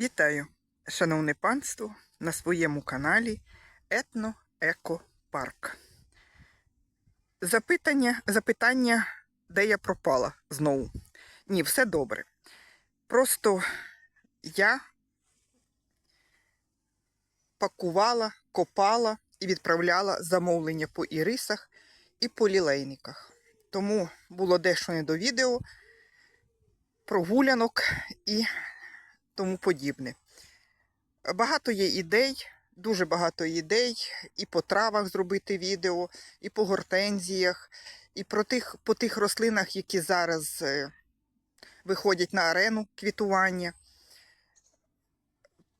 Вітаю, шановне панство, на своєму каналі Етно Еко Парк. Запитання, запитання, де я пропала знову. Ні, все добре. Просто я пакувала, копала і відправляла замовлення по ірисах і по лілейниках. Тому було дещо не до відео, прогулянок і тому подібне. Багато є ідей, дуже багато ідей і по травах зробити відео, і по гортензіях, і про тих, по тих рослинах, які зараз е, виходять на арену квітування,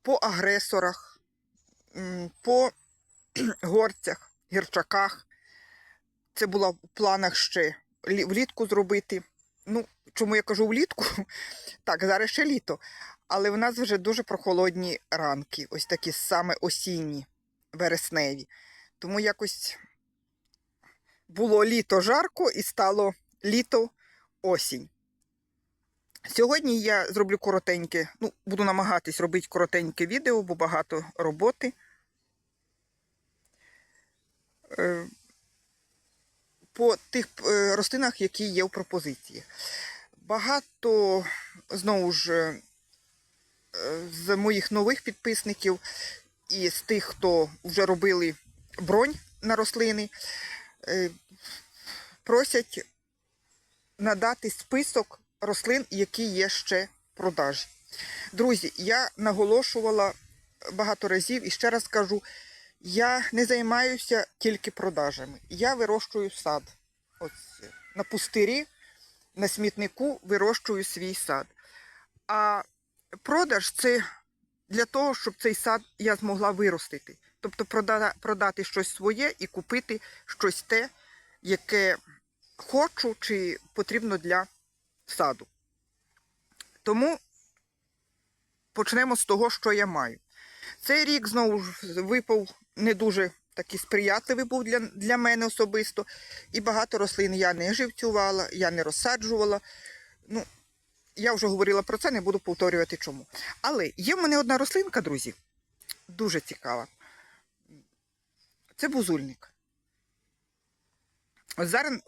по агресорах, по горцях, гірчаках. Це було в планах ще влітку зробити. Ну, чому я кажу влітку? Так, зараз ще літо. Але в нас вже дуже прохолодні ранки, ось такі саме осінні, вересневі. Тому якось було літо жарко і стало літо осінь. Сьогодні я зроблю коротеньке, ну, буду намагатись робити коротеньке відео, бо багато роботи. Е, По тих е, рослинах, які є в пропозиції. Багато, знову ж, е, з моїх нових підписників і з тих, хто вже робили бронь на рослини, е, просять надати список рослин, які є ще в продажі. Друзі, я наголошувала багато разів і ще раз кажу, я не займаюся тільки продажами. Я вирощую сад. Ось на пустирі, на смітнику вирощую свій сад. А продаж це для того, щоб цей сад я змогла виростити. Тобто прода- продати щось своє і купити щось те, яке хочу чи потрібно для саду. Тому почнемо з того, що я маю. Цей рік знову ж випав не дуже такий сприятливий був для, для мене особисто. І багато рослин я не живцювала, я не розсаджувала. Ну, я вже говорила про це, не буду повторювати чому. Але є в мене одна рослинка, друзі, дуже цікава. Це бузульник. Ось зараз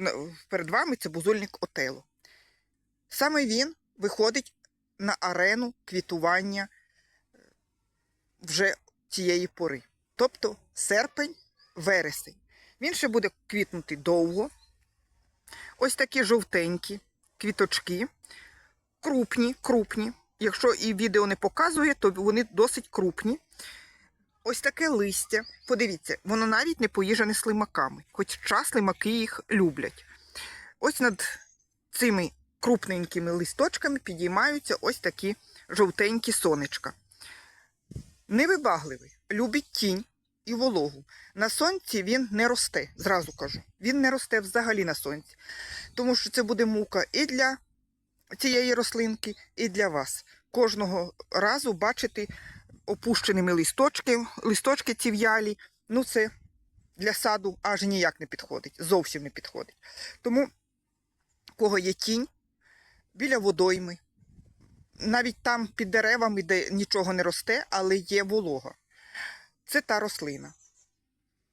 е, перед вами це бузульник Отело. Саме він виходить на арену квітування е, вже цієї пори. Тобто серпень, вересень. Він ще буде квітнути довго. Ось такі жовтенькі квіточки крупні, крупні. Якщо і відео не показує, то вони досить крупні. Ось таке листя. Подивіться, воно навіть не поїжене слимаками, хоча слимаки їх люблять. Ось над цими крупненькими листочками підіймаються ось такі жовтенькі сонечка. Невибагливий, любить тінь і вологу. На сонці він не росте, зразу кажу. Він не росте взагалі на сонці. Тому що це буде мука і для цієї рослинки, і для вас. Кожного разу бачити опущеними листочки, листочки ці в'ялі. Ну, це для саду аж ніяк не підходить, зовсім не підходить. Тому, кого є тінь, біля водойми, навіть там під деревами, де нічого не росте, але є волога. Це та рослина.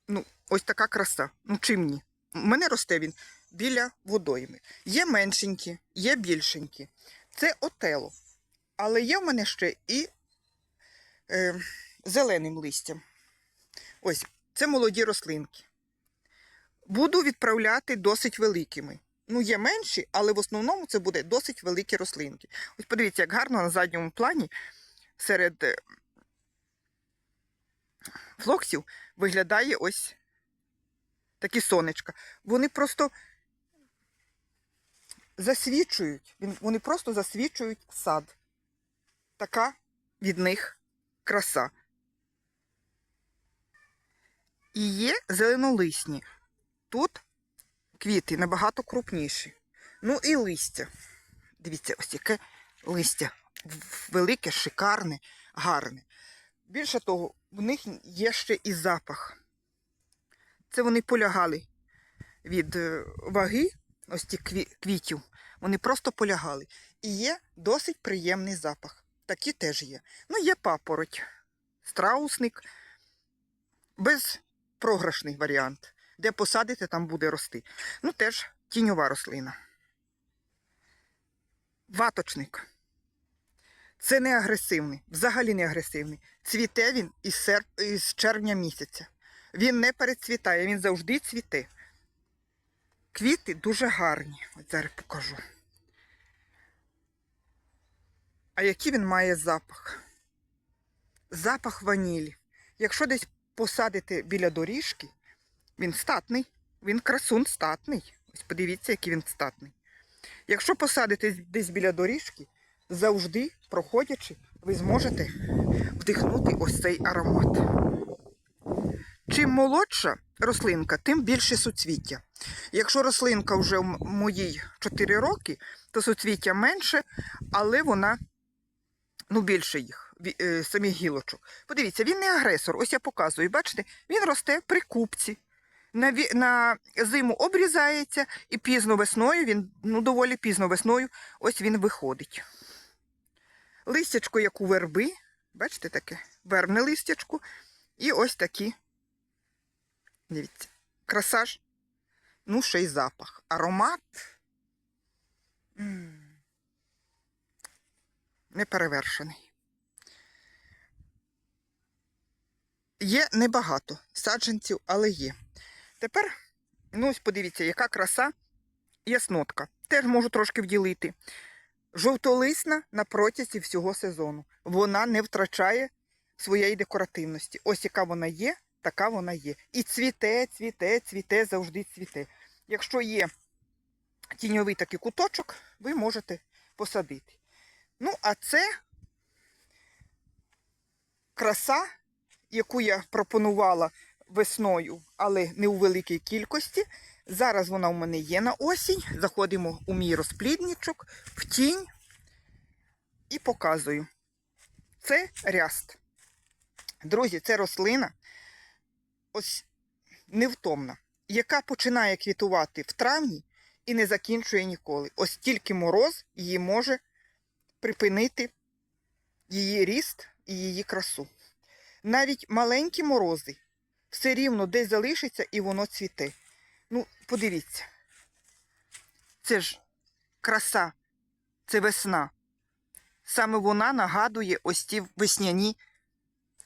Ну, ось така краса. Ну, чим ні? У мене росте він біля водойми. Є меншенькі, є більшенькі. Це отело. Але є в мене ще і е, зеленим листям. Ось, це молоді рослинки. Буду відправляти досить великими. Ну, є менші, але в основному це буде досить великі рослинки. Ось подивіться, як гарно на задньому плані серед е, флоксів виглядає ось такі сонечка. Вони просто засвічують, вони просто засвічують сад. Така від них краса. І є зеленолисні. Тут квіти набагато крупніші. Ну і листя. Дивіться, ось яке листя. Велике, шикарне, гарне. Більше того, в них є ще і запах. Це вони полягали від е, ваги, ось ці квітів. Вони просто полягали. І є досить приємний запах. такі теж є. Ну, є папороть, страусник, безпрограшний варіант. Де посадите, там буде рости. Ну, теж тіньова рослина. Ваточник. Це не агресивний, взагалі не агресивний. Цвіте він із, серп... із червня місяця. Він не перецвітає, він завжди цвіте. Квіти дуже гарні. От зараз покажу. А який він має запах? Запах ванілі. Якщо десь посадити біля доріжки, він статний, він красун статний. Ось подивіться, який він статний. Якщо посадити десь біля доріжки, завжди, проходячи, ви зможете вдихнути ось цей аромат. Чим молодша рослинка, тим більше суцвіття. Якщо рослинка вже в моїй 4 роки, то суцвіття менше, але вона ну, більше їх, е, самих гілочок. Подивіться, він не агресор. Ось я показую. Бачите, він росте при купці. На, на зиму обрізається і пізно весною, він ну, доволі пізно весною, ось він виходить. Листячко, як у верби, бачите таке? Вербне листячко. І ось такі. Дивіться, краса ж. Ну, ще й запах. Аромат. Неперевершений. Є небагато саджанців, але є. Тепер, ну ось подивіться, яка краса яснотка. Теж можу трошки вділити. Жовтолисна на протязі всього сезону. Вона не втрачає своєї декоративності. Ось яка вона є, така вона є. І цвіте, цвіте, цвіте, завжди цвіте. Якщо є тіньовий такий куточок, ви можете посадити. Ну, а це краса, яку я пропонувала весною, але не у великій кількості. Зараз вона у мене є на осінь. Заходимо у мій розплідничок, в тінь і показую. Це ряст. Друзі, це рослина ось невтомна, яка починає квітувати в травні і не закінчує ніколи. Ось тільки мороз її може припинити її ріст і її красу. Навіть маленькі морози все рівно десь залишиться і воно цвіте. Ну, подивіться. Це ж краса, це весна. Саме вона нагадує ось ті весняні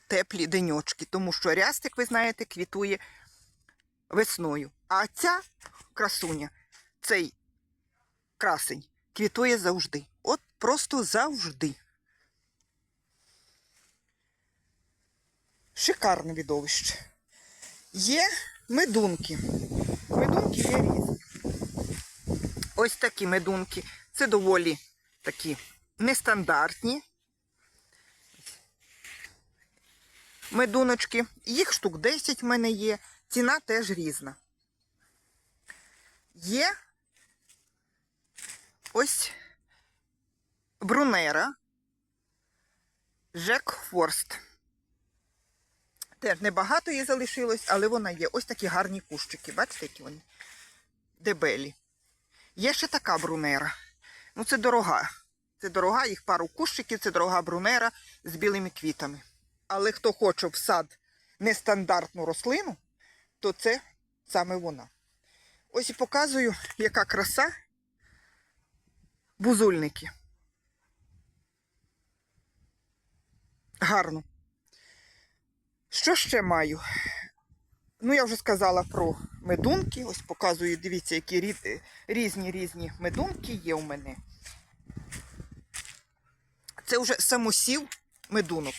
теплі деньочки, тому що рястик, ви знаєте, квітує весною. А ця красуня, цей красень, квітує завжди. От просто завжди. Шикарне відовище. Є медунки. Медунки є різні. Ось такі медунки. Це доволі такі нестандартні. Медуночки. Їх штук 10 в мене є. Ціна теж різна. Є ось брунера. Жек Форст. Теж небагато її залишилось, але вона є. Ось такі гарні кущики. Бачите, які вони дебелі. Є ще така брунера. Ну, це дорога. Це дорога, їх пару кущиків, це дорога брунера з білими квітами. Але хто хоче в сад нестандартну рослину, то це саме вона. Ось і показую, яка краса бузульники. Гарно. Що ще маю? Ну, я вже сказала про медунки. Ось показую, дивіться, які різні різні медунки є у мене. Це вже самосів медунок.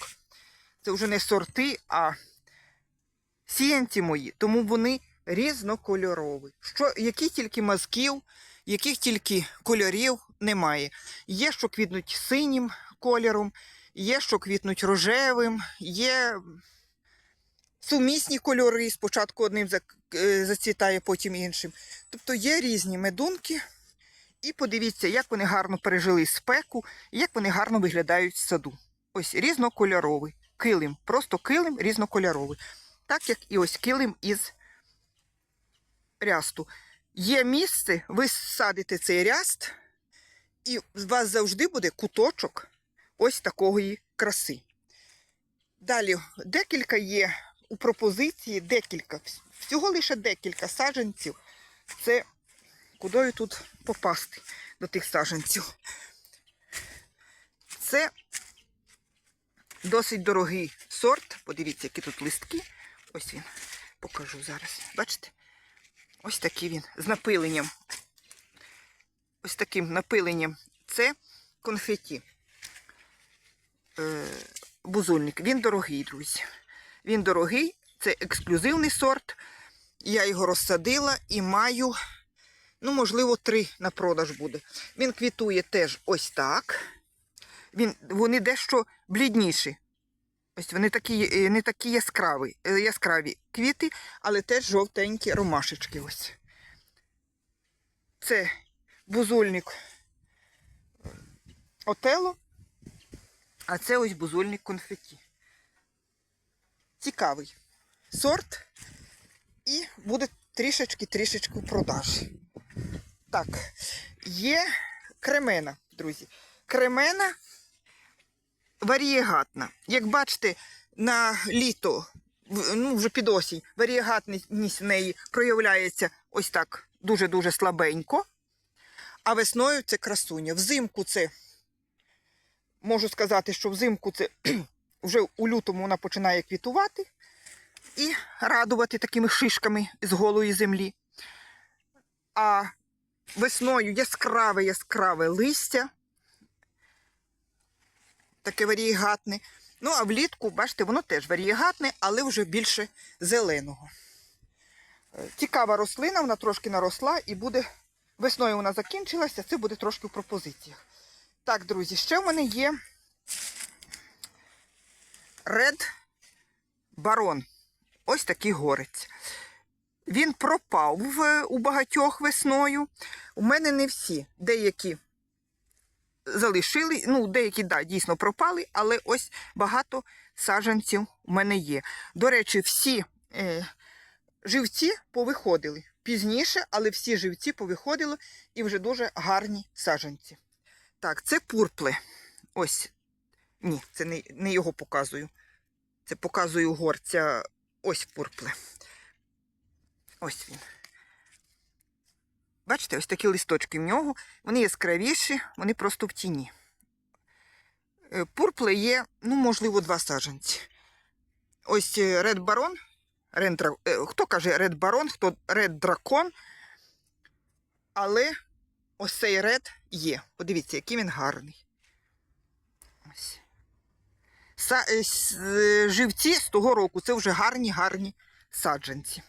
Це вже не сорти, а сіянці мої, тому вони різнокольорові. Що, які тільки мазків, яких тільки кольорів немає. Є, що квітнуть синім кольором, є, що квітнуть рожевим, є сумісні кольори. Спочатку одним е, зацвітає, потім іншим. Тобто є різні медунки. І подивіться, як вони гарно пережили спеку, і як вони гарно виглядають в саду. Ось різнокольоровий. Килим, просто килим різнокольоровий. Так як і ось килим із рясту. Є місце, ви садите цей ряст, і у вас завжди буде куточок ось такої краси. Далі декілька є у пропозиції, декілька, всього лише декілька саджанців. Це кудою тут попасти до тих саджанців. Це досить дорогий сорт. Подивіться, які тут листки. Ось він. Покажу зараз. Бачите? Ось такий він з напиленням. Ось таким напиленням. Це конфеті. Е, бузульник. Він дорогий, друзі. Він дорогий, це ексклюзивний сорт. Я його розсадила і маю, ну, можливо, три на продаж буде. Він квітує теж ось так. Він, вони дещо блідніші. Ось вони такі, е, не такі яскраві, е, яскраві квіти, але теж жовтенькі ромашечки. Ось. Це бузульник Отело, а це ось бузульник конфеті. Цікавий сорт і буде трішечки-трішечки в продажі. Так, є кремена, друзі. Кремена варієгатна. Як бачите, на літо, ну вже під осінь, варієгатність неї проявляється ось так дуже-дуже слабенько. А весною це красуня. Взимку це, можу сказати, що взимку це вже у лютому вона починає квітувати і радувати такими шишками з голої землі. А весною яскраве яскраве листя, таке варієгатне. Ну, а влітку, бачите, воно теж варієгатне, але вже більше зеленого. Е, Цікава рослина, вона трошки наросла і буде. Весною вона закінчилася, це буде трошки в пропозиціях. Так, друзі, ще в мене є Red Baron. Ось такий горець. Він пропав в, у багатьох весною. У мене не всі. Деякі залишили, ну, деякі, да, дійсно пропали, але ось багато саджанців у мене є. До речі, всі е, живці повиходили пізніше, але всі живці повиходили і вже дуже гарні саджанці. Так, це пурпле. Ось. Ні, це не, не його показую. Це показую горця. Ось пурпле. Ось він. Бачите, ось такі листочки в нього. Вони яскравіші, вони просто в тіні. Е, Пурпле є, ну, можливо, два саджанці. Ось Baron. Red, е, хто каже Red Baron, хто Red Dragon. Але ось цей Red є. Подивіться, який він гарний. Е, е, живці з того року це вже гарні, гарні саджанці.